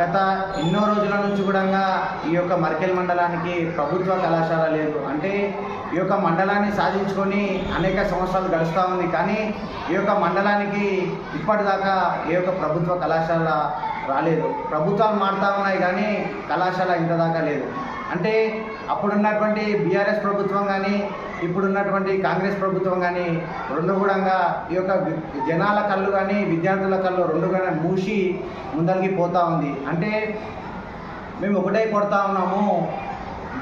గత ఎన్నో రోజుల నుంచి కూడా ఈ యొక్క మర్కెల్ మండలానికి ప్రభుత్వ కళాశాల లేదు. అంటే ఈ యొక్క మండలాన్ని సాధించుకొని అనేక సంవత్సరాలు గడుస్తూ ఉంది. కానీ ఈ యొక్క మండలానికి ఇప్పటిదాకా ఈ యొక్క ప్రభుత్వ కళాశాల రాలేదు. ప్రభుత్వాలు మారుతూ ఉన్నాయి కానీ కళాశాల ఇంతదాకా లేదు. అంటే అప్పుడున్నటువంటి బీఆర్ఎస్ ప్రభుత్వం కానీ ఇప్పుడున్నటువంటి కాంగ్రెస్ ప్రభుత్వం కానీ రెండు కూడా ఈ యొక్క జనాల కళ్ళు కానీ విద్యార్థుల కళ్ళు రెండు కూడా మూసి ముందరికి పోతూ ఉంది. అంటే మేము ఒకటే కొడతా ఉన్నాము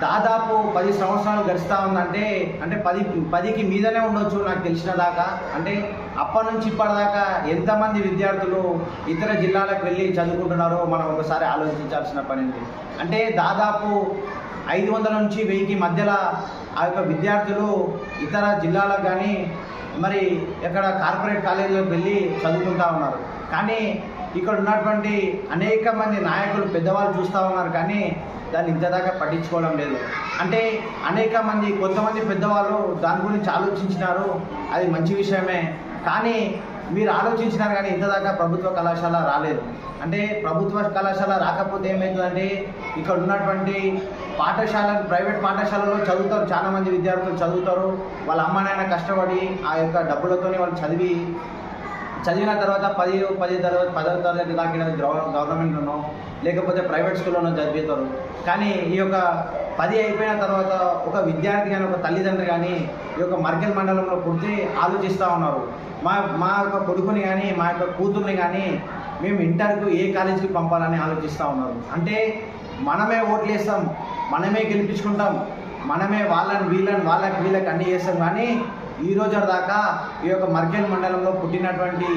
దాదాపు పది సంవత్సరాలు గడుస్తూ ఉందంటే అంటే పది పదికి మీదనే ఉండొచ్చు నాకు తెలిసిన దాకా. అంటే అప్పటి నుంచి ఇప్పటిదాకా ఎంతమంది విద్యార్థులు ఇతర జిల్లాలకు వెళ్ళి చదువుకుంటున్నారో మనం ఒకసారి ఆలోచించాల్సిన పని ఉంది. అంటే దాదాపు ఐదు వందల నుంచి వెయ్యికి మధ్యలో ఆ యొక్క విద్యార్థులు ఇతర జిల్లాలకు కానీ మరి ఎక్కడ కార్పొరేట్ కాలేజీలోకి వెళ్ళి చదువుకుంటా ఉన్నారు. కానీ ఇక్కడ ఉన్నటువంటి అనేక మంది నాయకులు పెద్దవాళ్ళు చూస్తూ ఉన్నారు కానీ దాన్ని ఇంతదాకా పట్టించుకోవడం లేదు. అంటే అనేక మంది కొంతమంది పెద్దవాళ్ళు దాని గురించి ఆలోచించినారు అది మంచి విషయమే. కానీ మీరు ఆలోచించినారు కానీ ఇంతదాకా ప్రభుత్వ కళాశాల రాలేదు. అంటే ప్రభుత్వ కళాశాల రాకపోతే ఏమవుతుందంటే ఇక్కడ ఉన్నటువంటి పాఠశాల ప్రైవేట్ పాఠశాలలో చదువుతారు. చాలా మంది విద్యార్థులు చదువుతారు. వాళ్ళ అమ్మ నాయన కష్టపడి ఆ యొక్క డబ్బులతోనే వాళ్ళు చదివి చదివిన తర్వాత పది పది తరగతి పదవ తరగతి దాకా గవర్నమెంట్లోనో లేకపోతే ప్రైవేట్ స్కూల్లోనో చదివితారు. కానీ ఈ యొక్క పది అయిపోయిన తర్వాత ఒక విద్యార్థి కానీ ఒక తల్లిదండ్రి కానీ ఈ యొక్క మర్కెల్ మండలంలో పుడితే ఆలోచిస్తూ ఉన్నారు. మా మా యొక్క కొడుకుని కానీ మా యొక్క కూతుర్ని కానీ మేము ఇంటర్కు ఏ కాలేజీకి పంపాలని ఆలోచిస్తూ ఉన్నారు. అంటే మనమే ఓట్లేస్తాం మనమే గెలిపించుకుంటాం మనమే వాళ్ళని వీళ్ళని వాళ్ళకి వీళ్ళకి అన్నీ చేస్తాం. కానీ ఈ రోజు దాకా ఈ యొక్క మర్కెల్ మండలంలో పుట్టినటువంటి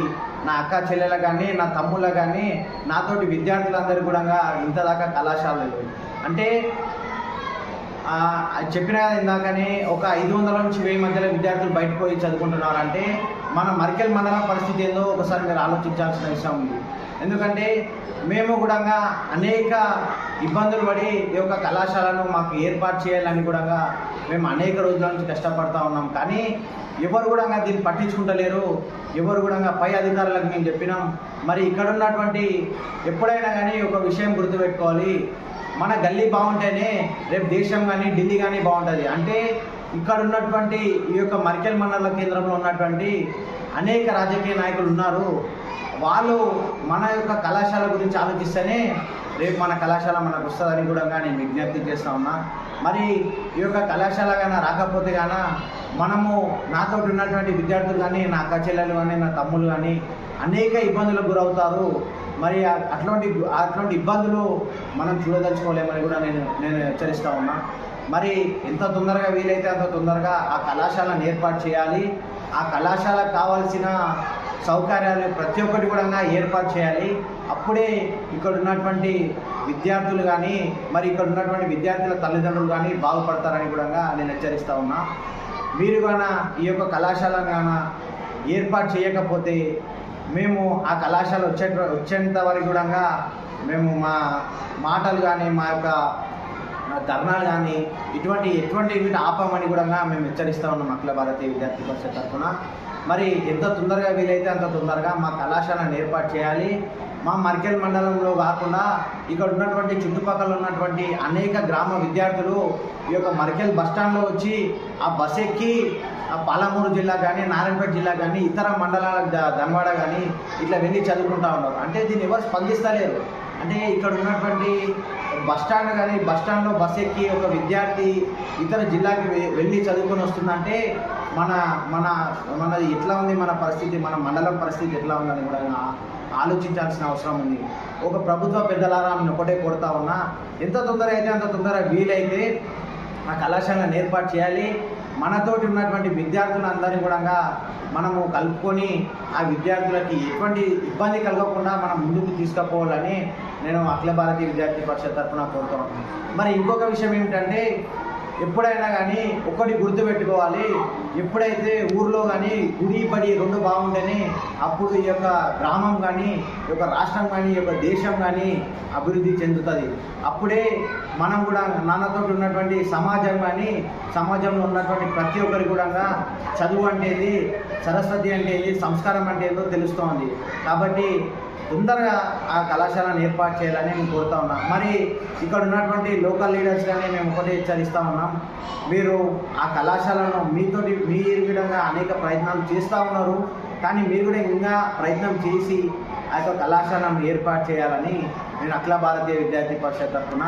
నా అక్క చెల్లెల కానీ నా తమ్ముళ్ళ కానీ నాతోటి విద్యార్థులందరూ కూడా ఇంత దాకా కళాశాలలు అంటే అది చెప్పిన ఇందాకనే ఒక ఐదు వందల నుంచి వెయ్యి మధ్యలో విద్యార్థులు బయటకు పోయి చదువుకుంటున్నారంటే మన మరికెల్ మండలం పరిస్థితి ఏందో ఒకసారి మీరు ఆలోచించాల్సిన విషయం ఉంది. ఎందుకంటే మేము కూడా అనేక ఇబ్బందులు పడి ఈ యొక్క కళాశాలను మాకు ఏర్పాటు చేయాలని కూడా మేము అనేక రోజుల నుంచి కష్టపడతా ఉన్నాం. కానీ ఎవరు కూడా దీన్ని పట్టించుకుంటలేరు. ఎవరు కూడా పై అధికారులకు మేము చెప్పినాం. మరి ఇక్కడ ఉన్నటువంటి ఎప్పుడైనా కానీ ఒక విషయం గుర్తుపెట్టుకోవాలి. మన గల్లీ బాగుంటేనే రేపు దేశం కానీ ఢిల్లీ కానీ బాగుంటుంది. అంటే ఇక్కడ ఉన్నటువంటి ఈ యొక్క మరికెల్ మండల కేంద్రంలో ఉన్నటువంటి అనేక రాజకీయ నాయకులు ఉన్నారు. వాళ్ళు మన యొక్క కళాశాల గురించి ఆలోచిస్తేనే రేపు మన కళాశాల మనకు వస్తుందని కూడా నేను విజ్ఞప్తి చేస్తా ఉన్నా. మరి ఈ యొక్క కళాశాల కానీ రాకపోతే గాన మనము నాతో ఉన్నటువంటి విద్యార్థులు కానీ నా అక్క చెల్లెలు కానీ నా తమ్ముళ్ళు కానీ అనేక ఇబ్బందులకు గురవుతారు. మరి అట్లాంటి అట్లాంటి ఇబ్బందులు మనం చూడదలుచుకోలేమని కూడా నేను నేను హెచ్చరిస్తూ ఉన్నా. మరి ఎంత తొందరగా వీలైతే అంత తొందరగా ఆ కళాశాలను ఏర్పాటు చేయాలి. ఆ కళాశాలకు కావాల్సిన సౌకర్యాలు ప్రతి ఒక్కటి కూడా ఏర్పాటు చేయాలి. అప్పుడే ఇక్కడ ఉన్నటువంటి విద్యార్థులు కానీ మరి ఇక్కడ ఉన్నటువంటి విద్యార్థుల తల్లిదండ్రులు కానీ బాగుపడతారని కూడా నేను హెచ్చరిస్తా ఉన్నా. మీరు గాన ఈ యొక్క కళాశాలను గాన ఏర్పాటు చేయకపోతే మేము ఆ కళాశాల వచ్చే వచ్చేంత వరకు కూడా మేము మా మాటలు కానీ మా యొక్క ధర్నాలు కానీ ఇటువంటి ఎటువంటి వీటి ఆపమని కూడా మేము హెచ్చరిస్తా ఉన్నాం అఖిల భారతీయ విద్యార్థి పరిషత్ తరఫున. మరి ఎంత తొందరగా వీలైతే అంత తొందరగా మా కళాశాలను ఏర్పాటు చేయాలి. మా మర్కెల్ మండలంలో కాకుండా ఇక్కడ ఉన్నటువంటి చుట్టుపక్కల ఉన్నటువంటి అనేక గ్రామ విద్యార్థులు ఈ యొక్క మర్కెల్ బస్టాండ్లో వచ్చి ఆ బస్ ఎక్కి ఆ పాలమూరు జిల్లా కానీ నారాయణపేట జిల్లా కానీ ఇతర మండలాల ధన్వాడ కానీ ఇట్లా వెళ్ళి చదువుకుంటా ఉన్నారు. అంటే దీన్ని ఎవరు స్పందిస్తలేరు. అంటే ఇక్కడ ఉన్నటువంటి బస్ స్టాండ్ కానీ బస్ స్టాండ్లో బస్ ఎక్కి ఒక విద్యార్థి ఇతర జిల్లాకి వెళ్ళి చదువుకొని వస్తుందంటే మన మన మన ఎట్లా ఉంది మన పరిస్థితి మన మండలం పరిస్థితి ఎట్లా ఉందని కూడా ఆలోచించాల్సిన అవసరం ఉంది. ఒక ప్రభుత్వ పెద్దలారా నేను ఒకటే కొడతా ఉన్నా ఎంత తొందర అయితే అంత తొందర వీలైతే ఆ కళాశాలను ఏర్పాటు చేయాలి. మనతోటి ఉన్నటువంటి విద్యార్థులందరినీ కూడా మనము కలుపుకొని ఆ విద్యార్థులకి ఎటువంటి ఇబ్బంది కలగకుండా మనం ముందుకు తీసుకుపోవాలని నేను అఖిల భారతీయ విద్యార్థి పరిషత్ తరఫున కోరుతున్నాను. మరి ఇంకొక విషయం ఏమిటంటే ఎప్పుడైనా కానీ ఒకటి గుర్తుపెట్టుకోవాలి. ఎప్పుడైతే ఊర్లో కానీ గుడి బడి రెండు బాగుంటేనే అప్పుడు ఈ యొక్క గ్రామం కానీ ఈ యొక్క రాష్ట్రం కానీ ఈ యొక్క దేశం కానీ అభివృద్ధి చెందుతుంది. అప్పుడే మనం కూడా నాన్నతో ఉన్నటువంటి సమాజం కానీ సమాజంలో ఉన్నటువంటి ప్రతి ఒక్కరికి కూడా చదువు అంటే సరస్వతి అంటే సంస్కారం అంటే ఏందో తెలుస్తోంది. కాబట్టి తొందరగా ఆ కళాశాలను ఏర్పాటు చేయాలని మేము కోరుతా ఉన్నాం. మరి ఇక్కడ ఉన్నటువంటి లోకల్ లీడర్స్ కానీ మేము ఒకటే హెచ్చరిస్తూ ఉన్నాం. మీరు ఆ కళాశాలను మీతోటి మీ విధంగా అనేక ప్రయత్నాలు చేస్తూ ఉన్నారు. కానీ మీరు కూడా ఇంకా ప్రయత్నం చేసి ఆ యొక్క కళాశాలను ఏర్పాటు చేయాలని నేను అఖిల భారతీయ విద్యార్థి పరిషత్ తరఫున